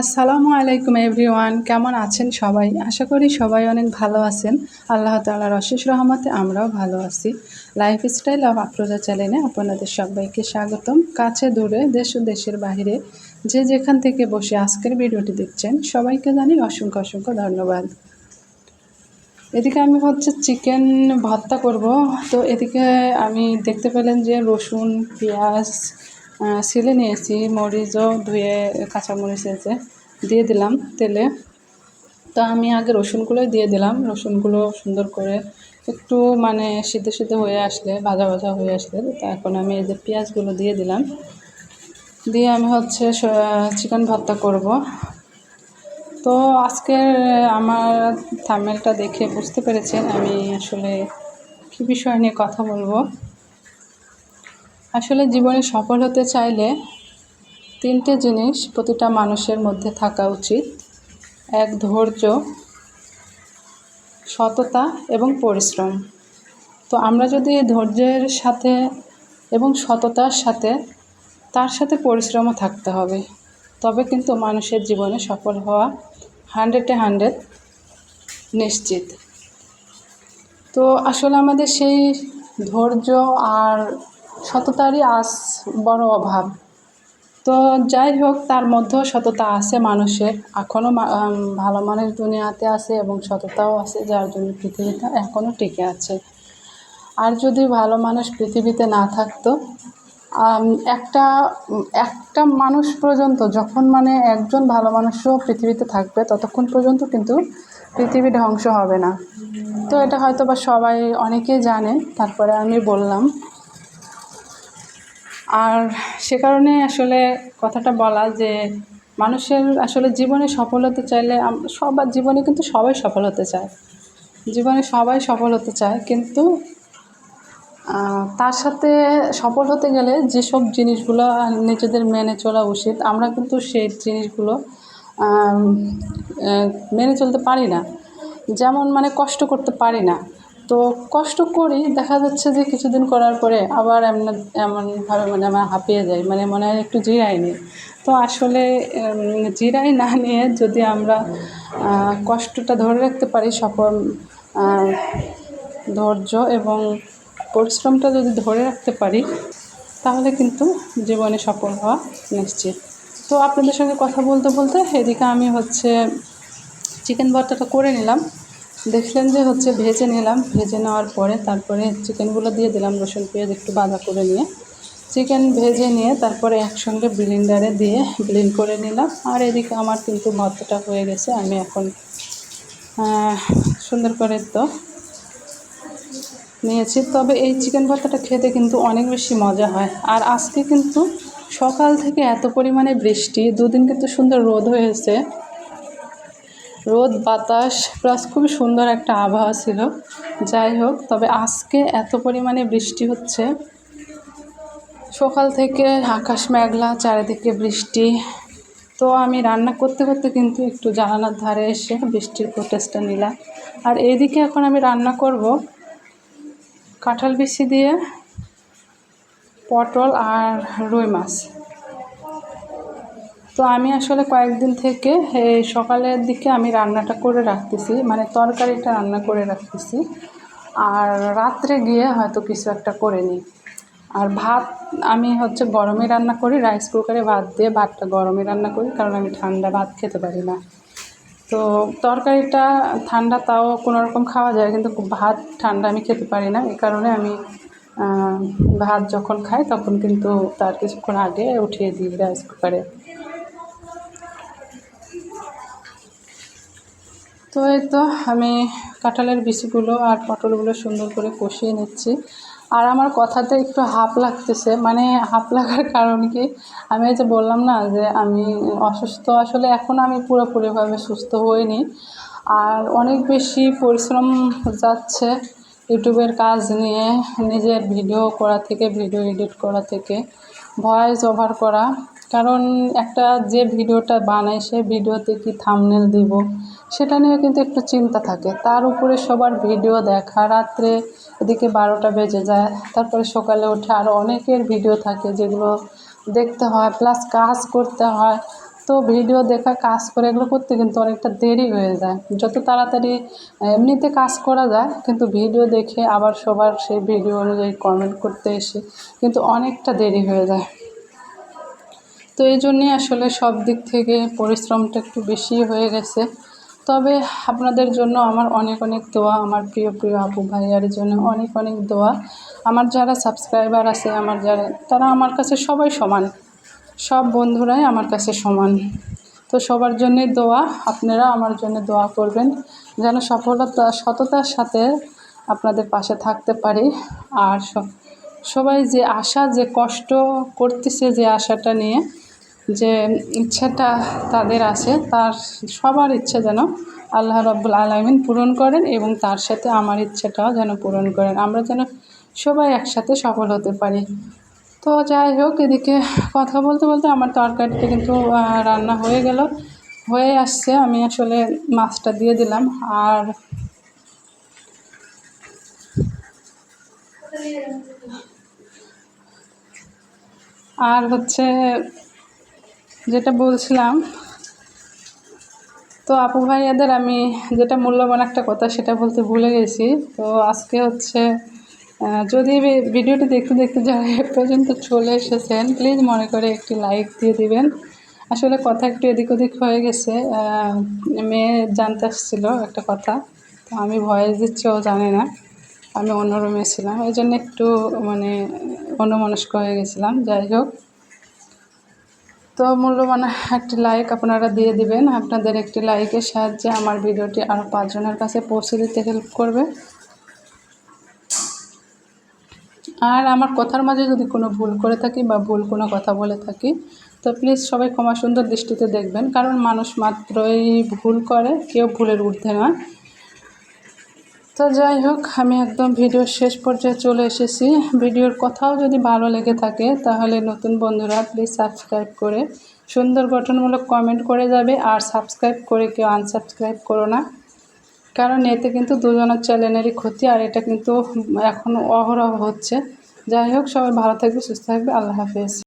আসসালামু আলাইকুম এভরিওয়ান, কেমন আছেন সবাই? আশা করি সবাই অনেক ভালো আছেন। আল্লাহ তালার অশেষ রহমতে আমরাও ভালো আছি। লাইফ স্টাইল অফ আফরোজা চ্যানেলে আপনাদের সবাইকে স্বাগতম। কাছে দূরে, দেশ ও দেশের বাইরে যে যেখান থেকে বসে আজকের ভিডিওটি দেখছেন, সবাইকে জানি অসংখ্য অসংখ্য ধন্যবাদ। এদিকে আমি হচ্ছে চিকেন ভর্তা করব। তো এদিকে আমি দেখতে পেলেন যে রসুন, পেঁয়াজ সিলে নিয়েছি, মরিচও ধুয়ে কাঁচামরিচ এসে দিয়ে দিলাম তেলে। তো আমি আগে রসুনগুলোই দিয়ে দিলাম। রসুনগুলো সুন্দর করে একটু মানে সিদ্ধ সিদ্ধ হয়ে আসলে, ভাজা ভাজা হয়ে আসলে, তো এখন আমি এই যে পেঁয়াজগুলো দিয়ে দিলাম। দিয়ে আমি হচ্ছে চিকেন ভর্তা করব। তো আজকের আমার থামেলটা দেখে বুঝতে পেরেছেন আমি আসলে কী বিষয় নিয়ে কথা বলব। আসলে জীবনে সফল হতে চাইলে তিনটে জিনিস প্রতিটা মানুষের মধ্যে থাকা উচিত। এক, ধৈর্য, সততা এবং পরিশ্রম। তো আমরা যদি ধৈর্যের সাথে এবং সততার সাথে তার সাথে পরিশ্রমও থাকতে হবে, তবে কিন্তু মানুষের জীবনে সফল হওয়া হান্ড্রেডে হান্ড্রেড নিশ্চিত। তো আসলে আমাদের সেই ধৈর্য আর সততারই আস, বড় অভাব। তো যাই হোক, তার মধ্যেও সততা আছে মানুষের। এখনও ভালো মানুষ দুনিয়াতে আছে এবং সততাও আছে, যার জন্য পৃথিবীটা এখনও টিকে আছে। আর যদি ভালো মানুষ পৃথিবীতে না থাকতো একটা একটা মানুষ পর্যন্ত যখন মানে একজন ভালো মানুষও পৃথিবীতে থাকবে, ততক্ষণ পর্যন্ত কিন্তু পৃথিবী ধ্বংস হবে না। তো এটা হয়তো বা সবাই অনেকেই জানে, তারপরে আমি বললাম। আর সে কারণে আসলে কথাটা বলা যে মানুষের আসলে জীবনে সফল হতে চাইলে সবার জীবনে কিন্তু সবাই সফল হতে চায়। জীবনে সবাই সফল হতে চায়, কিন্তু তার সাথে সফল হতে গেলে যেসব জিনিসগুলো নিজেদের মেনে চলা উচিত, আমরা কিন্তু সেই জিনিসগুলো মেনে চলতে পারি না। যেমন মানে কষ্ট করতে পারি না। তো কষ্ট করি দেখা যাচ্ছে যে কিছুদিন করার পরে আবার এমন, এমনভাবে মানে আমার হাঁপিয়ে যায় মানে মনে হয় একটু জিরাই নিই তো আসলে জিরাই না নিয়ে যদি আমরা কষ্টটা ধরে রাখতে পারি, সফল ধৈর্য এবং পরিশ্রমটা যদি ধরে রাখতে পারি, তাহলে কিন্তু জীবনে সফল হওয়া নিশ্চিত। তো আপনাদের সঙ্গে কথা বলতে বলতে এদিকে আমি হচ্ছে, চিকেন ভর্তাটা করে নিলাম। দেখলেন যে হচ্ছে ভেজে নিলাম। ভেজে নেওয়ার পরে তারপরে চিকেনগুলো দিয়ে দিলাম রসুন, পেঁয়াজ একটু বাঁধা করে নিয়ে। চিকেন ভেজে নিয়ে তারপরে একসঙ্গে ব্লিন্ডারে দিয়ে ব্লিন্ড করে নিলাম। আর এদিকে আমার কিন্তু ভর্তাটা হয়ে গেছে, আমি এখন সুন্দর করে তো নিয়েছি। তবে এই চিকেন ভর্তাটা খেতে কিন্তু অনেক বেশি মজা হয়। আর আজকে কিন্তু সকাল থেকে এত পরিমাণে বৃষ্টি, দুদিন কিন্তু সুন্দর রোদ হয়েছে। রোদ, বাতাস প্লাস খুবই সুন্দর একটা আবহাওয়া ছিল। যাই হোক, তবে আজকে এত পরিমাণে বৃষ্টি হচ্ছে। সকাল থেকে আকাশ মেঘলা, চারিদিকে বৃষ্টি। তো আমি রান্না করতে করতে কিন্তু একটু জানালার ধারে এসে বৃষ্টির প্রোটেস্টটা নিলাম। আর এইদিকে এখন আমি রান্না করব কাঁঠাল বিচি দিয়ে পটল আর রুই মাছ। তো আমি আসলে কয়েকদিন থেকে সকালের দিকে আমি রান্নাটা করে রাখতেছি মানে তরকারিটা রান্না করে রাখতেছি। আর রাত্রে গিয়ে হয়তো কিছু একটা করে নিই। আর ভাত আমি হচ্ছে গরমে রান্না করি রাইস কুকারে ভাত দিয়ে ভাতটা গরমে রান্না করি, কারণ আমি ঠান্ডা ভাত খেতে পারি না। তো তরকারিটা ঠান্ডা তাও কোনো রকম খাওয়া যায়, কিন্তু ভাত ঠান্ডা আমি খেতে পারি না। এই কারণে আমি ভাত যখন খাই তখন কিন্তু তার কিছুক্ষণ আগে উঠিয়ে দিই রাইস কুকারে তো এই তো আমি কাঁঠালের বিচিগুলো আর পটলগুলো সুন্দর করে কষিয়ে নিচ্ছি। আর আমার কথাতে একটু হাফ লাগতেছে মানে হাফ লাগার কারণ কি? আমি যে বললাম না যে আমি অসুস্থ, আসলে এখন আমি পুরোপুরিভাবে সুস্থ হইনি। আর অনেক বেশি পরিশ্রম যাচ্ছে ইউটিউবের কাজ নিয়ে, নিজের ভিডিও করা থেকে, ভিডিও এডিট করা থেকে, ভয়েস ওভার করা। কারণ একটা যে ভিডিওটা বানাই সে ভিডিওতে কি থামনেল দিব? সেটা নিয়ে কিন্তু একটু চিন্তা থাকে। তার উপরে সবার ভিডিও দেখা, রাত্রে এদিকে বারোটা বেজে যায়, তারপরে সকালে উঠে আরও অনেকের ভিডিও থাকে যেগুলো দেখতে হয় প্লাস কাজ করতে হয়। তো ভিডিও দেখা, কাজ করে এগুলো করতে কিন্তু অনেকটা দেরি হয়ে যায়। যত তাড়াতাড়ি, এমনিতে কাজ করা যায়, কিন্তু ভিডিও দেখে আবার সবার সেই ভিডিও অনুযায়ী কমেন্ট করতে এসে কিন্তু অনেকটা দেরি হয়ে যায়। তো এই জন্যই আসলে সব দিক থেকে পরিশ্রমটা একটু বেশি হয়ে গেছে। তবে আপনাদের জন্য আমার অনেক অনেক দোয়া, আমার প্রিয় প্রিয় আপু ভাইয়ার জন্য অনেক অনেক দোয়া। আমার যারা সাবস্ক্রাইবার আছে, আমার যারা, তারা আমার কাছে সবাই সমান। সব বন্ধুরাই আমার কাছে সমান। তো সবার জন্যই দোয়া, আপনারা আমার জন্য দোয়া করবেন যেন সফলতা, সততার সাথে আপনাদের পাশে থাকতে পারি। আর সবাই যে আশা, যে কষ্ট করতেছে, যে আশাটা নিয়ে যে ইচ্ছাটা তাদের আছে, তার সবার ইচ্ছা যেন আল্লাহ রব্বুল আলমিন পূরণ করেন এবং তার সাথে আমার ইচ্ছাটাও যেন পূরণ করেন। আমরা যেন সবাই একসাথে সফল হতে পারি। তো যাই হোক, এদিকে কথা বলতে বলতে আমার তরকারিটা কিন্তু রান্না হয়ে গেল, হয়ে আসছে। আমি আসলে মাছটা দিয়ে দিলাম। আর আর হচ্ছে যেটা বলছিলাম, তো আপু ভাইয়াদের আমি যেটা মূল্যবান একটা কথা সেটা বলতে ভুলে গেছি। তো আজকে হচ্ছে যদি ভিডিওটি দেখতে দেখতে যারা এ পর্যন্ত চলে এসেছেন প্লিজ মনে করে একটি লাইক দিয়ে দিবেন। আসলে কথা একটু এদিক ওদিক হয়ে গেছে মেয়ে জানতে আসছিল একটা কথা, তো আমি ভয়েস দিচ্ছি, ও জানে না। আমি অন্য রুমে ছিলাম, এই জন্য একটু মানে অন্যমনস্ক হয়ে গেছিলাম, যাই হোক। তো মূল্যবান একটি লাইক আপনারা দিয়ে দিবেন। আপনাদের একটি লাইকের সাহায্যে আমার ভিডিওটি আরও পাঁচজনের কাছে পৌঁছে দিতে হেল্প করবে। আর আমার কথার মাঝে যদি কোনো ভুল করে থাকি বা ভুল কোনো কথা বলে থাকি, তো প্লিজ সবাই ক্ষমা সুন্দর দৃষ্টিতে দেখবেন। কারণ মানুষ মাত্রই ভুল করে, কেউ ভুলের ঊর্ধ্বে নয়। তো যাই হোক, আমি একদম ভিডিওর শেষ পর্যায়ে চলে এসেছি। ভিডিওর কথাও যদি ভালো লেগে থাকে, তাহলে নতুন বন্ধুরা প্লিজ সাবস্ক্রাইব করে সুন্দর গঠনমূলক কমেন্ট করে যাবে আর সাবস্ক্রাইব করে কেউ আনসাবস্ক্রাইব করো না। কারণ এতে কিন্তু দুজনের চ্যানেলেরই ক্ষতি আর এটা কিন্তু এখন অহরহ হচ্ছে। যাই হোক, সবাই ভালো থাকবে, সুস্থ থাকবে, আল্লাহ হাফেজ।